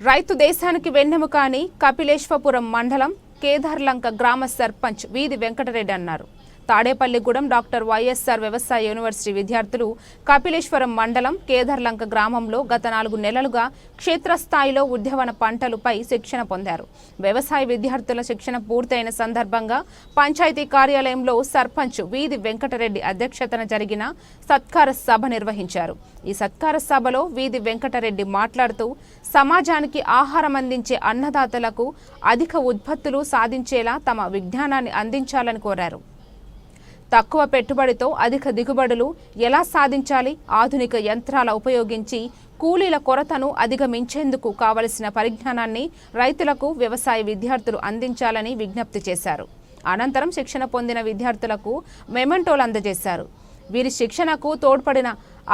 రైతు దేశానికి వెన్నెముక అని కపిలేశ్వపురం మండలం కేదార్లంక గ్రామ సర్పంచ్ వీధి వెంకటరెడ్డి అన్నారు. తాడేపల్లిగూడెం డాక్టర్ వైఎస్ఆర్ వ్యవసాయ యూనివర్సిటీ విద్యార్థులు కపిలేశ్వరం మండలం కేదర్లంక గ్రామంలో గత నాలుగు నెలలుగా క్షేత్రస్థాయిలో ఉద్యావన పంటలపై శిక్షణ పొందారు. వ్యవసాయ విద్యార్థుల శిక్షణ పూర్తయిన సందర్భంగా పంచాయతీ కార్యాలయంలో సర్పంచ్ వీధి వెంకటరెడ్డి అధ్యక్షతన జరిగిన సత్కార సభ నిర్వహించారు. ఈ సత్కార సభలో వీధి వెంకటరెడ్డి మాట్లాడుతూ సమాజానికి ఆహారం అందించే అన్నదాతలకు అధిక ఉత్పత్తులు సాధించేలా తమ విజ్ఞానాన్ని అందించాలని కోరారు. తక్కువ పెట్టుబడితో అధిక దిగుబడులు ఎలా సాధించాలి? ఆధునిక యంత్రాల ఉపయోగించి కూలీల కొరతను అధిగమించేందుకు కావలసిన పరిజ్ఞానాన్ని రైతులకు వ్యవసాయ విద్యార్థులు అందించాలని విజ్ఞప్తి చేశారు. అనంతరం శిక్షణ పొందిన విద్యార్థులకు మెమెంటోలు అందజేశారు. వీరి శిక్షణకు తోడ్పడిన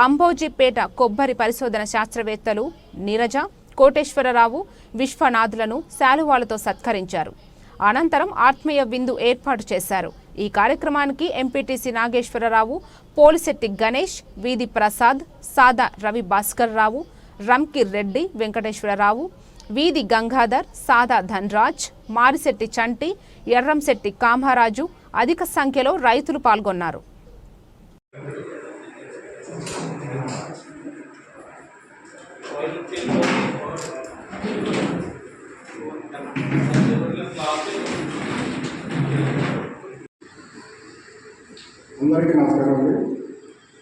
అంబోజీపేట కొబ్బరి పరిశోధన శాస్త్రవేత్తలు నీరజ కోటేశ్వరరావు విశ్వనాథులను శాలువాలతో సత్కరించారు. అనంతరం ఆత్మీయ విందు ఏర్పాటు చేశారు. ఈ కార్యక్రమానికి ఎంపీటీసీ నాగేశ్వరరావు పోలిశెట్టి గణేష్ వీధి ప్రసాద్ సాదా రవి భాస్కర్ రావు రంకిర్ రెడ్డి వెంకటేశ్వరరావు వీధి గంగాధర్ సాదా ధన్రాజ్ మారిశెట్టి చంటి ఎర్రంశెట్టి కామరాజు అధిక సంఖ్యలో రైతులు పాల్గొన్నారు. అందరికీ నమస్కారం అండి.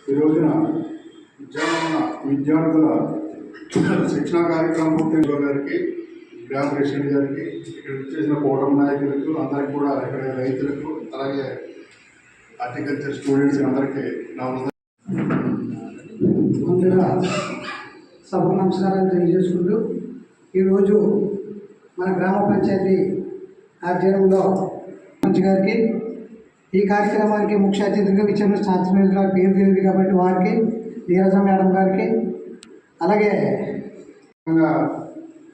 ఈ రోజున ఉద్యోగం విద్యార్థుల శిక్షణ కార్యక్రమం పూర్తి గారికి గ్రామ ప్రెసిడెంట్ గారికి ఇక్కడ చేసిన కూటమి నాయకులకు అందరికీ కూడా ఇక్కడ రైతులకు అలాగే హార్టికల్చర్ స్టూడెంట్స్ అందరికీ ముందుగా సభ నమస్కారాలు తెలియజేసుకుంటూ ఈరోజు మన గ్రామ పంచాయతీ ఆధ్వర్యంలో మంచి గారికి ఈ కార్యక్రమానికి ముఖ్య అతిథిగా ఇచ్చిన శాస్త్రవేత్త గారి పేరు తెలియదు కాబట్టి వారికి నీరజ మేడం గారికి అలాగే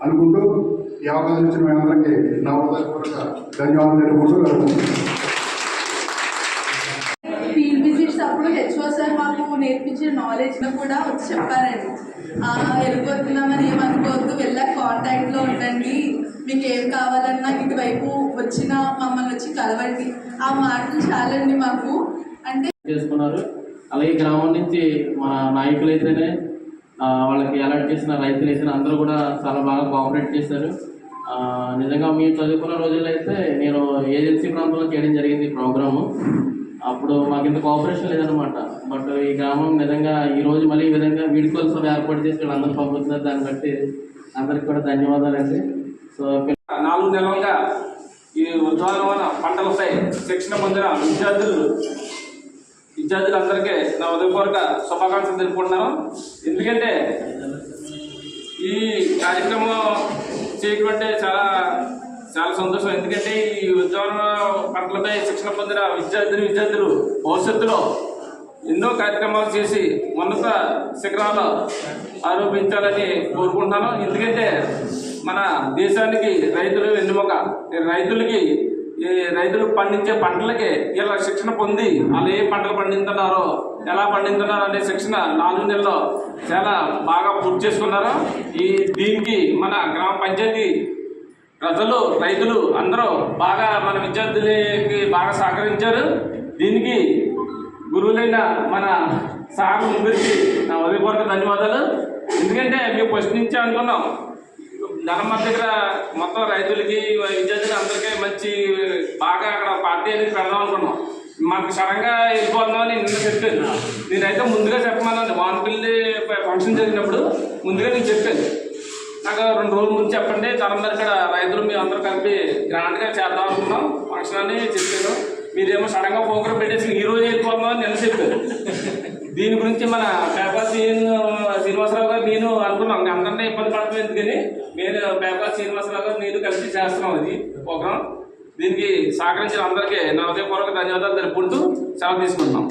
అనుకుంటూ ఈ అవకాశం ఇచ్చిన మీ అందరికీ నా హృదయపూర్వక ధన్యవాదాలు తెలుపుకుంటూ ఫీల్డ్ విజిట్స్ అప్పుడు హెచ్ఓ సార్ మాకు నేర్పించిన నాలెడ్జ్ కూడా వచ్చి చెప్పారండి. ఆ, వెళ్ళిపోతున్నామని ఏమనుకోవద్దు వెళ్ళాక కాంటాక్ట్లో ఉండండి. మీకు ఏం కావాలన్నా ఇటువైపు వచ్చిన మమ్మల్ని వచ్చి కలవండి. ఆ మాటలు చాలండి మాకు. అంటే చేసుకున్నారు. అలాగే గ్రామం నుంచి మా నాయకులు అయితేనే ఆ, వాళ్ళకి అలర్ట్ చేసిన రైతులు అయితే అందరూ కూడా చాలా బాగా కోఆపరేట్ చేశారు. ఆ, నిజంగా మీరు చదువుకున్న రోజుల్లో అయితే నేను ఏజెన్సీ ప్రాంతంలో చేయడం జరిగింది ఈ ప్రోగ్రాము అప్పుడు మాకు ఇంత కోఆపరేషన్ లేదనమాట బట్ ఈ గ్రామం నిజంగా ఈ రోజు మళ్ళీ ఈ విధంగా వీడుకోలు సభ ఏర్పాటు చేసి వీళ్ళందరూ పంపుతున్నారు దాన్ని బట్టి అందరికి కూడా ధన్యవాదాలండి. సో నాలుగు నెలలుగా ఈ ఉద్యోగం పంటలపై శిక్షణ పొందిన విద్యార్థులు విద్యార్థులందరికీ నా ఉదయపూర్వక శుభాకాంక్షలు తెలుపుకుంటున్నాను. ఎందుకంటే ఈ కార్యక్రమం చేయటువంటి అంటే చాలా చాలా సంతోషం. ఎందుకంటే ఈ ఉద్యోగ పంటలపై శిక్షణ పొందిన విద్యార్థులు విద్యార్థులు భవిష్యత్తులో ఎన్నో కార్యక్రమాలు చేసి ఉన్నత శిఖరాలు ఆరోపించాలని కోరుకుంటున్నాను. ఎందుకంటే మన దేశానికి రైతులు వెన్నుముక. రైతులకి ఈ రైతులు పండించే పంటలకి ఇలా శిక్షణ పొంది వాళ్ళు ఏ పంటలు పండిస్తున్నారో ఎలా పండిస్తున్నారో అనే శిక్షణ నాలుగు నెలల్లో చాలా బాగా పూర్తి చేసుకున్నారు ఈ దీనికి మన గ్రామ పంచాయతీ ప్రజలు రైతులు అందరూ బాగా మన విద్యార్థులకి బాగా సహకరించారు. దీనికి గురువులైన మన సార్ ముందుకి నా ఉదయపూర్వక ధన్యవాదాలు. ఎందుకంటే మేము ఫస్ట్ నుంచే అనుకున్నాం. ధనమ్మ దగ్గర మొత్తం రైతులకి విద్యార్థులు అందరికీ మంచి బాగా అక్కడ పార్టీ అనేది పెడదాం అనుకున్నాం. మాకు సడన్గా వెళ్ళిపోతున్నామని నిన్న చెప్పాను. నేనైతే ముందుగా చెప్పమన్నాను వానపల్లి ఫంక్షన్ జరిగినప్పుడు ముందుగా నేను చెప్పాను. నాకు రెండు రోజుల ముందు చెప్పండి తరందరూ ఇక్కడ రైతులు మేము అందరూ కలిపి గ్రాండ్గా చేద్దాం అనుకున్నాం. ఫంక్షన్ అని చెప్పాను. మీరేమో సడన్గా ప్రోగ్రామ్ పెట్టేసి ఈ రోజు వెళ్ళిపోతున్నామని నిన్న చెప్పాను. దీని గురించి మన paper scene Srinivasarao paper Srinivasarao గారు నేను కలిసి చేస్తున్నాం అది ప్రోగ్రామ్ దీనికి సహకరించిన అందరికీ నా హృదయపూర్వక ధన్యవాదాలు తెలుపుకుంటూ సెలవు తీసుకుంటున్నాం.